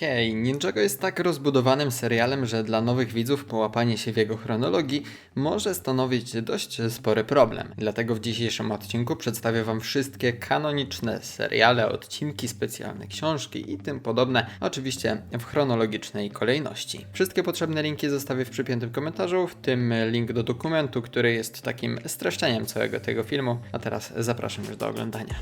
Hej, Ninjago jest tak rozbudowanym serialem, że dla nowych widzów połapanie się w jego chronologii może stanowić dość spory problem. Dlatego w dzisiejszym odcinku przedstawię Wam wszystkie kanoniczne seriale, odcinki specjalne, książki i tym podobne, oczywiście w chronologicznej kolejności. Wszystkie potrzebne linki zostawię w przypiętym komentarzu, w tym link do dokumentu, który jest takim streszczeniem całego tego filmu. A teraz zapraszam już do oglądania.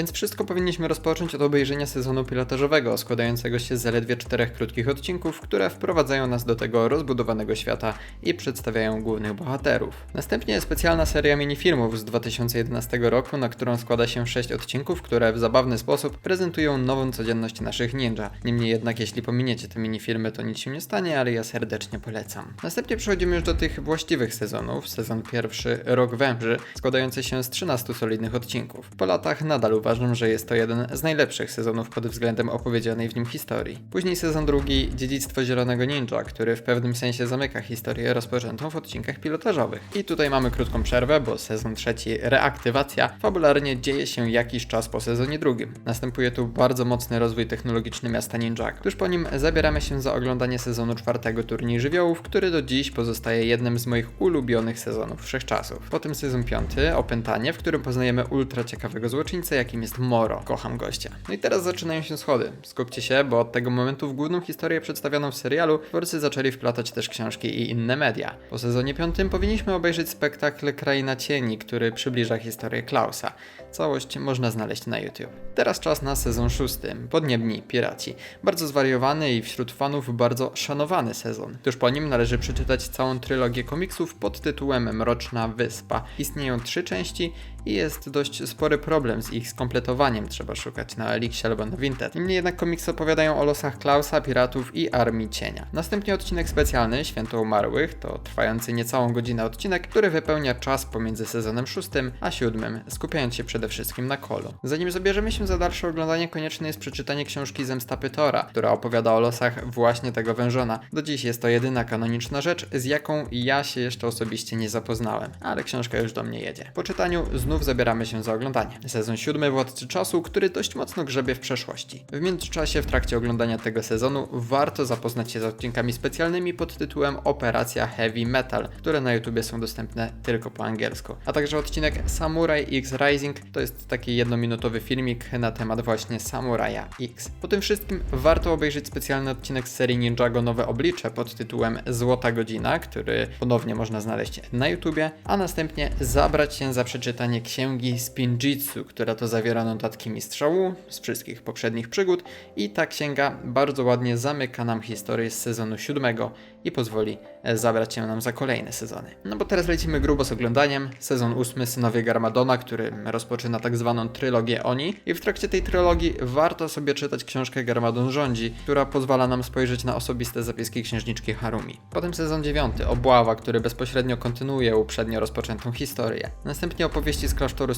Więc wszystko powinniśmy rozpocząć od obejrzenia sezonu pilotażowego, składającego się z zaledwie czterech krótkich odcinków, które wprowadzają nas do tego rozbudowanego świata i przedstawiają głównych bohaterów. Następnie specjalna seria minifilmów z 2011 roku, na którą składa się sześć odcinków, które w zabawny sposób prezentują nową codzienność naszych ninja. Niemniej jednak, jeśli pominiecie te minifilmy, to nic się nie stanie, ale ja serdecznie polecam. Następnie przechodzimy już do tych właściwych sezonów. Sezon pierwszy, Rok Węży, składający się z 13 solidnych odcinków. Po latach nadal uważam, że jest to jeden z najlepszych sezonów pod względem opowiedzianej w nim historii. Później sezon drugi, Dziedzictwo Zielonego Ninja, który w pewnym sensie zamyka historię rozpoczętą w odcinkach pilotażowych. I tutaj mamy krótką przerwę, bo sezon trzeci, Reaktywacja, fabularnie dzieje się jakiś czas po sezonie drugim. Następuje tu bardzo mocny rozwój technologiczny miasta Ninja. Tuż po nim zabieramy się za oglądanie sezonu czwartego Turniej Żywiołów, który do dziś pozostaje jednym z moich ulubionych sezonów wszechczasów. Potem sezon piąty, Opętanie, w którym poznajemy ultra ciekawego złoczyńcę, jakim jest Moro. Kocham gościa. No i teraz zaczynają się schody. Skupcie się, bo od tego momentu w główną historię przedstawioną w serialu twórcy zaczęli wplatać też książki i inne media. Po sezonie piątym powinniśmy obejrzeć spektakl Kraina Cieni, który przybliża historię Klausa. Całość można znaleźć na YouTube. Teraz czas na sezon szósty. Podniebni Piraci. Bardzo zwariowany i wśród fanów bardzo szanowany sezon. Tuż po nim należy przeczytać całą trylogię komiksów pod tytułem Mroczna Wyspa. Istnieją trzy części i jest dość spory problem z ich skompletowaniem. Trzeba szukać na Elixie albo na Vinted. Niemniej jednak komiksy opowiadają o losach Klausa, piratów i Armii Cienia. Następnie odcinek specjalny Święto Umarłych to trwający niecałą godzinę odcinek, który wypełnia czas pomiędzy sezonem szóstym a siódmym, skupiając się przede wszystkim na kolu. Zanim zabierzemy się za dalsze oglądanie, konieczne jest przeczytanie książki Zemsta Pytora, która opowiada o losach właśnie tego wężona. Do dziś jest to jedyna kanoniczna rzecz, z jaką ja się jeszcze osobiście nie zapoznałem, ale książka już do mnie jedzie. Po czytaniu znów zabieramy się za oglądanie. Sezon siódmy Władcy Czasu, który dość mocno grzebie w przeszłości. W międzyczasie, w trakcie oglądania tego sezonu, warto zapoznać się z odcinkami specjalnymi pod tytułem Operacja Heavy Metal, które na YouTubie są dostępne tylko po angielsku. A także odcinek Samurai X Rising to jest taki jednominutowy filmik na temat właśnie Samuraja X. Po tym wszystkim warto obejrzeć specjalny odcinek z serii Ninjago Nowe Oblicze pod tytułem Złota Godzina, który ponownie można znaleźć na YouTubie, a następnie zabrać się za przeczytanie księgi Spinjitzu, która to zawiera notatki mistrzału z wszystkich poprzednich przygód i ta księga bardzo ładnie zamyka nam historię z sezonu siódmego i pozwoli e, zabrać się nam za kolejne sezony. No bo teraz lecimy grubo z oglądaniem. Sezon ósmy Synowie Garmadona, który rozpoczyna tak zwaną trylogię Oni i w trakcie tej trylogii warto sobie czytać książkę Garmadon rządzi, która pozwala nam spojrzeć na osobiste zapiski księżniczki Harumi. Potem sezon dziewiąty Obława, który bezpośrednio kontynuuje uprzednio rozpoczętą historię. Następnie opowieści z klasztoru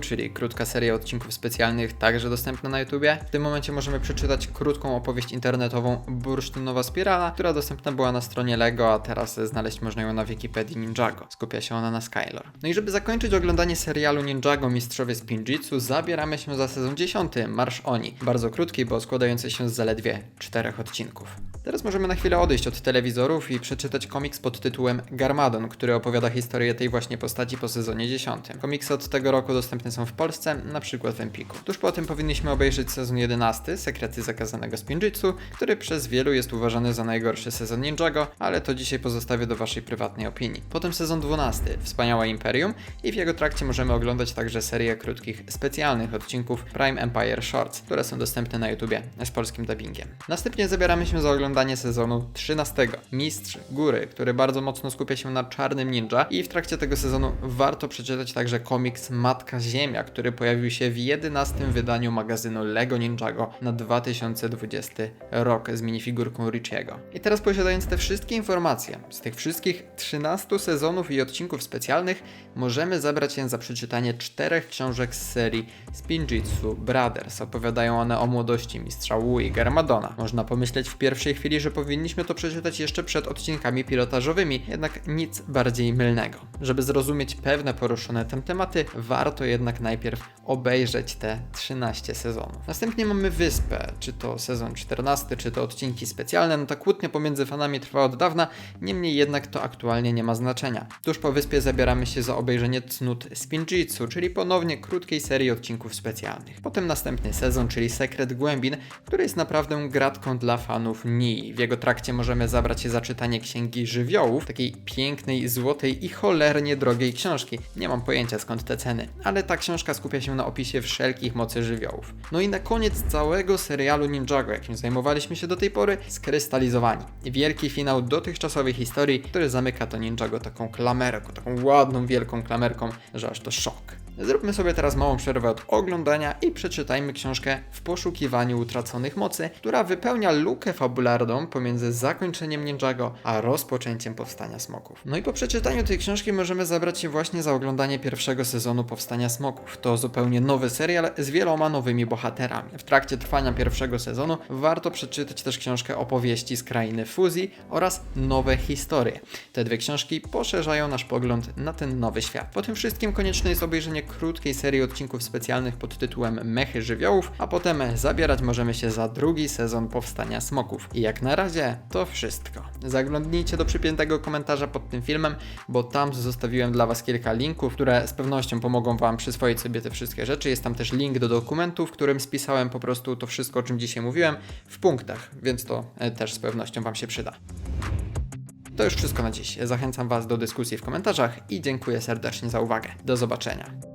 czyli krótka seria odcinków specjalnych, także dostępna na YouTubie. W tym momencie możemy przeczytać krótką opowieść internetową Bursztynowa Spirala, która dostępna była na stronie LEGO, a teraz znaleźć można ją na Wikipedii Ninjago. Skupia się ona na Skylor. No i żeby zakończyć oglądanie serialu Ninjago Mistrzowie Spinjitzu, zabieramy się za sezon 10, Marsz Oni. Bardzo krótki, bo składający się z zaledwie czterech odcinków. Teraz możemy na chwilę odejść od telewizorów i przeczytać komiks pod tytułem Garmadon, który opowiada historię tej właśnie postaci po sezonie 10. Od tego roku dostępne są w Polsce, na przykład w Empiku. Tuż po tym powinniśmy obejrzeć sezon 11, Sekrety Zakazanego Spinjitzu, który przez wielu jest uważany za najgorszy sezon Ninjago, ale to dzisiaj pozostawię do waszej prywatnej opinii. Potem sezon 12, Wspaniałe Imperium i w jego trakcie możemy oglądać także serię krótkich, specjalnych odcinków Prime Empire Shorts, które są dostępne na YouTubie z polskim dubbingiem. Następnie zabieramy się za oglądanie sezonu 13, Mistrz Góry, który bardzo mocno skupia się na czarnym ninja i w trakcie tego sezonu warto przeczytać także komiks Matka Ziemia, który pojawił się w 11 wydaniu magazynu LEGO Ninjago na 2020 rok z minifigurką Richiego. I teraz posiadając te wszystkie informacje z tych wszystkich 13 sezonów i odcinków specjalnych, możemy zabrać się za przeczytanie czterech książek z serii Spinjitzu Brothers. Opowiadają one o młodości mistrza Wu i Garmadona. Można pomyśleć w pierwszej chwili, że powinniśmy to przeczytać jeszcze przed odcinkami pilotażowymi, jednak nic bardziej mylnego. Żeby zrozumieć pewne poruszone tym tematy, warto jednak najpierw obejrzeć te 13 sezonów. Następnie mamy Wyspę, czy to sezon 14, czy to odcinki specjalne. No ta kłótnia pomiędzy fanami trwa od dawna, niemniej jednak to aktualnie nie ma znaczenia. Tuż po Wyspie zabieramy się za obejrzenie cnót Spinjitzu, czyli ponownie krótkiej serii odcinków specjalnych. Potem następny sezon, czyli Sekret Głębin, który jest naprawdę gratką dla fanów Nii. W jego trakcie możemy zabrać się za czytanie Księgi Żywiołów, takiej pięknej, złotej i cholernie drogiej książki. Nie mam pojęcia skąd te ceny, ale ta książka skupia się na opisie wszelkich mocy żywiołów. No i na koniec całego serialu Ninjago, jakim zajmowaliśmy się do tej pory, skrystalizowani. Wielki finał dotychczasowej historii, który zamyka to Ninjago taką klamerką, taką ładną, wielką klamerką, że aż to szok. Zróbmy sobie teraz małą przerwę od oglądania i przeczytajmy książkę W poszukiwaniu utraconych mocy, która wypełnia lukę fabularną pomiędzy zakończeniem Ninjago a rozpoczęciem powstania smoków. No i po przeczytaniu tej książki możemy zabrać się właśnie za oglądanie pierwszego sezonu Powstania Smoków. To zupełnie nowy serial z wieloma nowymi bohaterami. W trakcie trwania pierwszego sezonu warto przeczytać też książkę opowieści z krainy fuzji oraz nowe historie. Te dwie książki poszerzają nasz pogląd na ten nowy świat. Po tym wszystkim konieczne jest obejrzenie krótkiej serii odcinków specjalnych pod tytułem Mechy żywiołów, a potem zabierać możemy się za drugi sezon Powstania Smoków. I jak na razie to wszystko. Zaglądnijcie do przypiętego komentarza pod tym filmem, bo tam zostawiłem dla Was kilka linków, które z pewnością pomogą Wam przyswoić sobie te wszystkie rzeczy. Jest tam też link do dokumentu, w którym spisałem po prostu to wszystko, o czym dzisiaj mówiłem, w punktach, więc to e, też z pewnością Wam się przyda. To już wszystko na dziś. Zachęcam Was do dyskusji w komentarzach i dziękuję serdecznie za uwagę. Do zobaczenia.